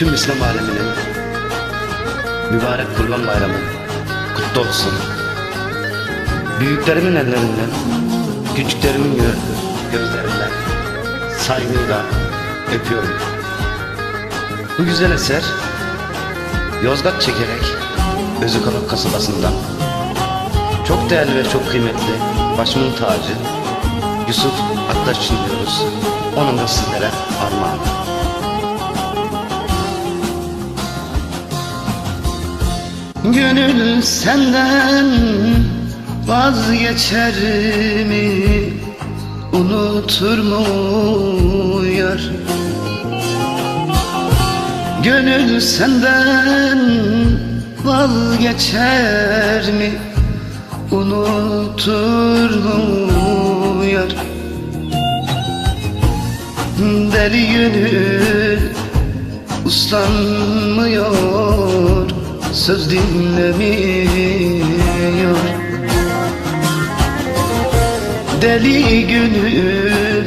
tüm İslam aleminin mübarek kurban bayramı kutlu olsun. Büyüklerimin ellerinden, küçüklerimin gö- gözlerinden saygıyla öpüyorum. Bu güzel eser Yozgat çekerek Özükalak kasabasından çok değerli ve çok kıymetli başımın tacı Yusuf Aktaş için diyoruz. Onun da sizlere armağan. Gönül senden vazgeçer mi? Unutur mu yar? Gönül senden vazgeçer mi? Unutur mu yar? Deli gönül uslanmıyor Söz dinlemiyor. Deli gönül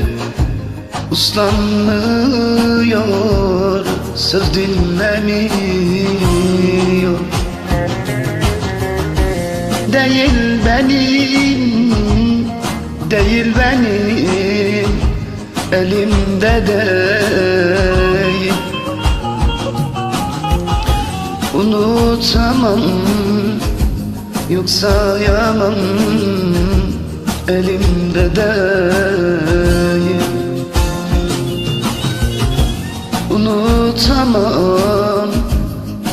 uslanmıyor. Söz dinlemiyor. Değil benim Değil benim. Elimde değil Unutamam Yoksa yamam Elimde değil. Unutamam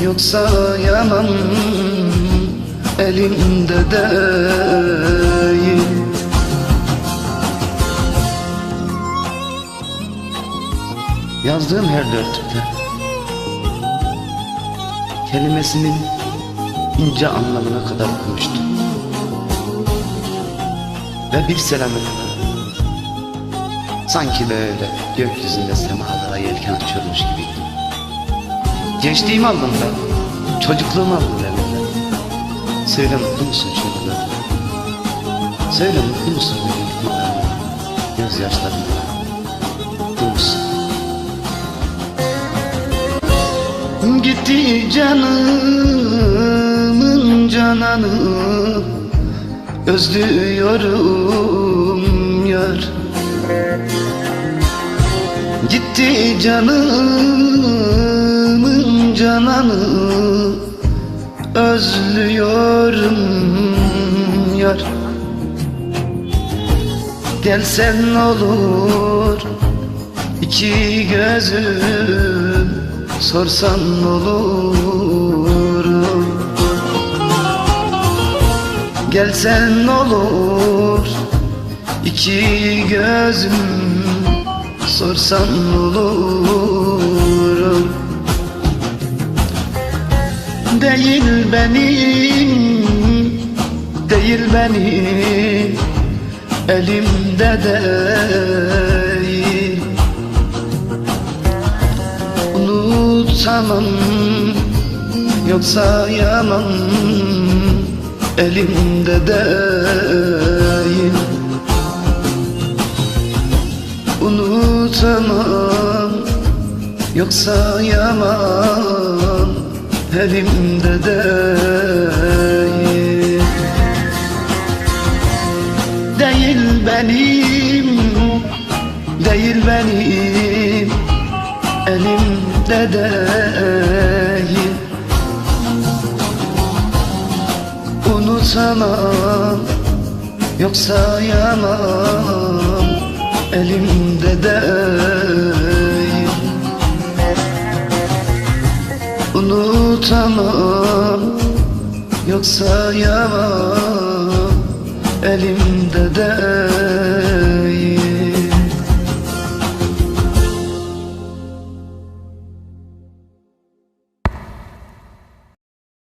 Yoksa yamam Elimde değil. Yazdığım her dörtlükte kelimesinin ince anlamına kadar okumuştum. Ve bir selamına sanki böyle gökyüzünde semalara yelken açıyormuş gibiydim. Gençliğimi aldım ben, çocukluğumu aldım elimden. Söyle mutlu musun şimdi? Söyle mutlu musun benim yıllarımda, gözyaşlarımda? Mutlu musun? Gitti canımın cananı. Özlüyorum yar. Gitti canımın cananı. Özlüyorum yar. Gelsen olur iki gözüm sorsan olur? Gelsen olur? İki gözüm sorsan olur? Değil benim, değil benim Elimde değil Unutamam Yoksa yamam Elimde değil. Unutamam. Yoksa yamam Elimde değil. Değil benim Değil Unutamam Yoksa yamam Elimde değil. Unutamam Yoksa yamam Elimde değil